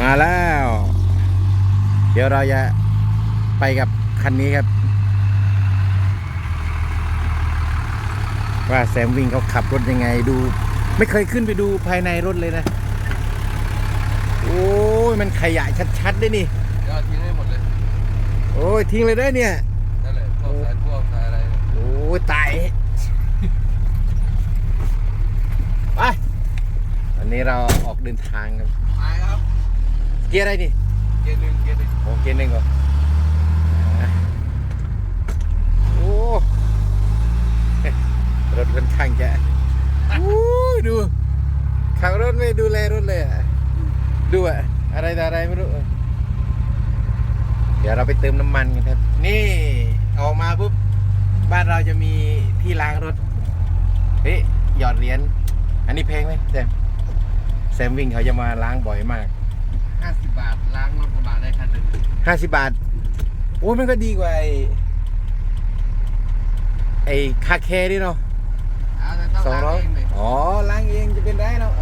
มาแล้ว เดี๋ยวเราจะไปกับคันนี้ครับ ว่าแซมวิ่งเขาขับรถยังไงดู ไม่เคยขึ้นไปดูภายในรถเลยนะ โอ้ยมันขยะชัดๆด้วยนี่ก็ทิ้งให้หมดเลย โอ้ยทิ้งเลยได้อเนี่ยนั่นแหละพวกสายพวกสายอะไรโอ้ยตายไปวันนี้เราออกเดินทางกันไปครับ เกียร์อะไรนี่ เกียร์หนึ่งเกียร์หนึ่งโอ้เกียร์หนึ่งเหรออะโอ้รถค่อนข้างจะโอ้ยดูขับรถไม่ดูแลรถเลยอะดูอะอะไรต่ออะไรไม่รู้ เดี๋ยวเราไปเติมน้ำมันกันครับ นี่ออกมาปุ๊บบ้านเราจะมีที่ล้างรถ เฮ้ยหยอดเหรียญ อันนี้แพงไหมแซม แซมวิ่งเขาจะมาล้างบ่อยมาก ห้าสิบบาทล้างรถกระบะได้คันหนึ่งห้าสิบบาท โอ้ยมันก็ดีกว่าไอ้ไอ้คาแคร์ดิเนาะเอาแต่ต้องสองร้ล้าองยเองเลยอ๋อล้างเองจะเป็นไรเนาะ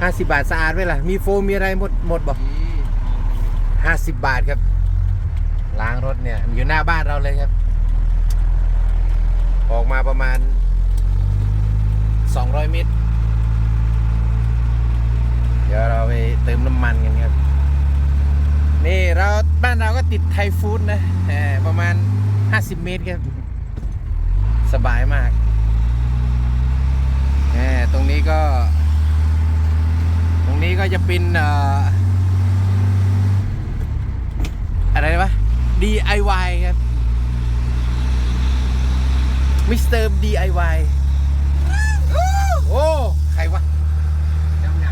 ห้าสิบบาทสะอาดไหมล่ะ มีโฟมมีอะไรหมดหมดบอกนี่ห้าสิบบาทครับ ล้างรถเนี่ยอยู่หน้าบ้านเราเลยครับ ออกมาประมาณสองร้อยเมตร เดี๋ยวเราไปเติมน้ำมันกันครับ นี่เราบ้านเราก็ ติดไทยฟู้ดนะแหมประมาณ 50 เมตรครับ สบายมากแหมตรงนี้ก็ ตรงนี้ก็จะเป็นเอ่ออะไรวะ DIY ครับมิสเตอร์ DIY โอ้ ใครวะยำย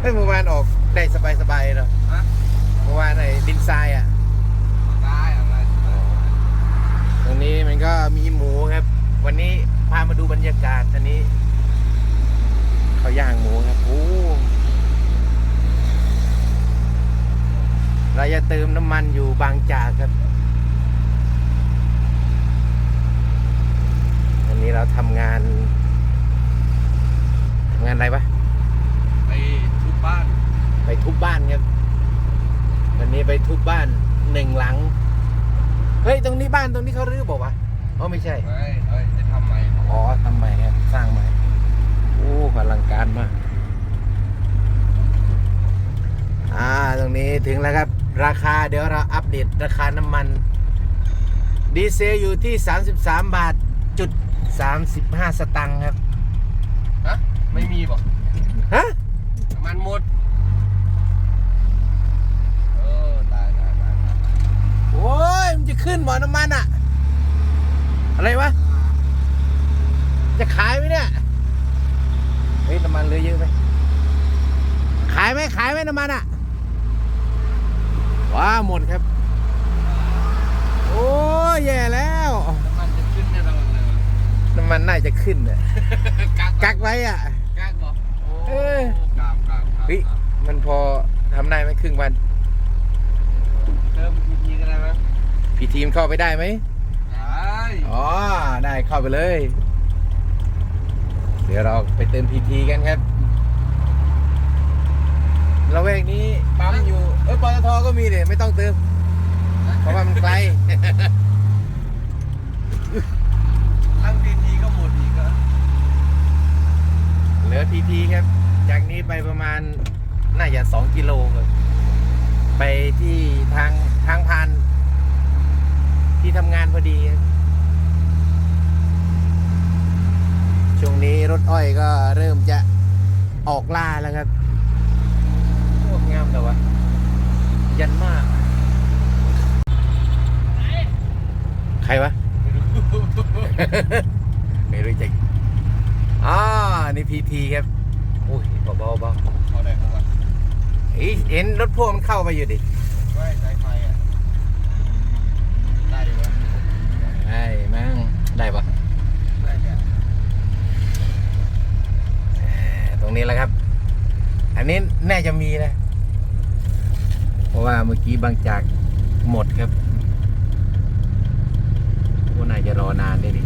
เฮ้ยเมื่อวานออก ได้สบายสบายๆเนาะำฮะเมื่อวานไอ้ดินทรายอะ ได้อะไรตรงนี้มันก็มีหมูครับ วันนี้พามาดูบรรยากาศอันนี้เขาย่างหมูครับโอ้เราจะเติมน้ำมันอยู่บางจากครับวันนี้เราทำงานทำงานอะไรปะไปทุบบ้านไป ทุบบ้านครับวันนี้ไปทุบบ้านหนึ่งหลัง เฮ้ย ตรงนี้บ้านตรงนี้เขารื้อบอกว่าวะอ๋อไม่ใช่ ไม่เอ้ยจะทำใหม่อ๋อทำใหม่ครับสร้างใหม่ โอ้พลังการมาก อ่า ตรงนี้ถึงแล้วครับ ราคาเดี๋ยวเราอัปเดตราคาน้ำมัน ดีเซลอยู่ที่ 33 บาทจุด35 สตังค์ครับ ฮะไม่มีบอก ฮะ น้ำมันหมดเออตายตายตายตาย โอ้ย มันจะขึ้น บ่อน้ำมันอะอะไรวะ จะขายไหมเนี่ย เฮ้ยน้ำมันเหลือเยอะไหมขายไหมขายไหมน้ำมันอะว้าหมดครับ โอ้ยแย่แล้วน้ำมันจะขึ้นแน่นอนเลยน้ำมันน่าจะขึ้นอะกักกักไว้อะกักบอกโอ้เออกราบกราบกราบเฮ้ยมันพอทำได้ไหมครึ่งวัน เติมอีกทีก็ได้ไหม พี่ที มเข้าไปได้ไหมได้อ๋อ ได้เข้าไปเลย เดี๋ยวเราไปเติมพีทีกันครับเราแวกนี้ปั๊มอยู่ เอ้ยปตทก็มีเนี่ยไม่ต้องเติม เพราะว่ามันไกลตั้งทีทีก็หมดอีกแล้วเหลือพีทีครับ จากนี้ไปประมาณน่าจะสองกิโลครับไปที่ทางทางผ่าน ที่ทำงานพอดีครับช่วงนี้รถอ้อยก็เริ่มจะออกล่าแล้วครับโคตรงามแต่ว่ายันมาก ใครวะ ไม่รู้จักอ๋อนี่พีทีครับ โอ้ยเบาๆเบาพอได้ของวันๆเอ้ยเห็นรถพ่วงมันเข้ามาอยู่ดิ ไม่สายไฟอะ ได้อยู่วะ ได้มั้งได้ปะได้ตรงนี้แหละครับ อันนี้น่าจะมีนะ เพราะว่าเมื่อกี้บางจากหมดครับก็น่าจะรอนานได้ดิ